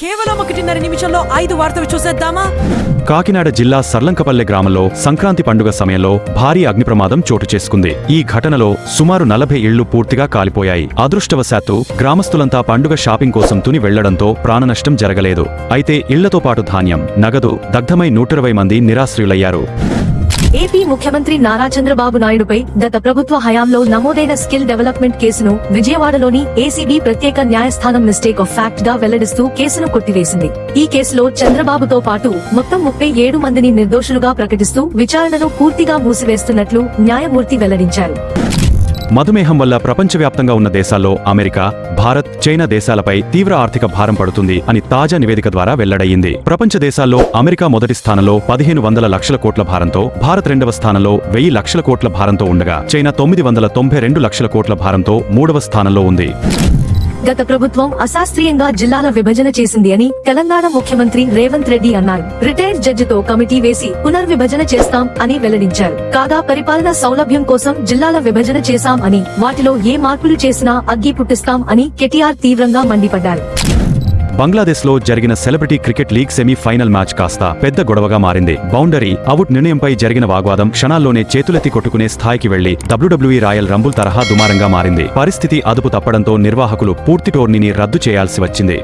కేవలం ఒకటిన్నర నిమిషంలో ఐదు వార్తలు చూసేద్దామా? కాకినాడ జిల్లా సర్లంకపల్లె గ్రామంలో సంక్రాంతి పండుగ సమయంలో భారీ అగ్ని ప్రమాదం చోటు చేసుకుంది. ఈ ఘటనలో సుమారు నలభై ఇళ్ళు పూర్తిగా కాలిపోయాయి. అదృష్టవశాత్తు గ్రామస్తులంతా పండుగ షాపింగ్ కోసం తుని వెళ్ళడంతో ప్రాణనష్టం జరగలేదు. అయితే ఇళ్ళతో పాటు ధాన్యం నగదు దగ్ధమై నూటిరవై మంది నిరాశ్రయులయ్యారు. ఏపీ ముఖ్యమంత్రి నారా చంద్రబాబు నాయుడుపై గత ప్రభుత్వ హయాంలో నమోదైన స్కిల్ డెవలప్మెంట్ కేసును విజయవాడలోని ఏసీబీ ప్రత్యేక న్యాయస్థానం మిస్టేక్ ఆఫ్ ఫ్యాక్ట్గా వెల్లడిస్తూ కేసును కొట్టివేసింది. ఈ కేసులో చంద్రబాబుతో పాటు మొత్తం ముప్పై ఏడు మందిని నిర్దోషులుగా ప్రకటిస్తూ విచారణను పూర్తిగా మూసివేస్తున్నట్లు న్యాయమూర్తి వెల్లడించారు. మధుమేహం వల్ల ప్రపంచవ్యాప్తంగా ఉన్న దేశాల్లో అమెరికా భారత్ చైనా దేశాలపై తీవ్ర ఆర్థిక భారం పడుతుంది అని తాజా నివేదిక ద్వారా వెల్లడయ్యింది. ప్రపంచ దేశాల్లో అమెరికా మొదటి స్థానంలో పదిహేను వందల లక్షల కోట్ల భారంతో భారత్ రెండవ స్థానంలో వెయ్యి లక్షల కోట్ల భారంతో ఉండగా చైనా తొమ్మిది వందల తొంభై రెండు లక్షల కోట్ల భారంతో మూడవ స్థానంలో ఉంది. గత ప్రభుత్వం అశాస్త్రీయంగా జిల్లాల విభజన చేసింది అని తెలంగాణ ముఖ్యమంత్రి రేవంత్ రెడ్డి అన్నారు. రిటైర్డ్ జడ్జితో కమిటీ వేసి పునర్విభజన చేస్తాం అని వెల్లడించారు. కాగా పరిపాలన సౌలభ్యం కోసం జిల్లాల విభజన చేశాం అని వాటిలో ఏ మార్పులు చేసినా అగ్గి పుట్టిస్తాం అని కెటిఆర్ తీవ్రంగా మండిపడ్డారు. బంగ్లాదేశ్లో జరిగిన celebrity cricket league semi final match కాస్త పెద్ద గొడవగా మారింది. బౌండరీ అవుట్ నిర్ణయంపై జరిగిన వాగ్వాదం క్షణాల్లోనే చేతులెత్తి కొట్టుకునే స్థాయికి వెళ్ళి డబ్ల్యూడబ్ల్యూఈ రాయల్ రంబుల్ తరహా దుమారంగా మారింది. పరిస్థితి అదుపు తప్పడంతో నిర్వాహకులు పూర్తి టోర్నీని రద్దు చేయాల్సి వచ్చింది.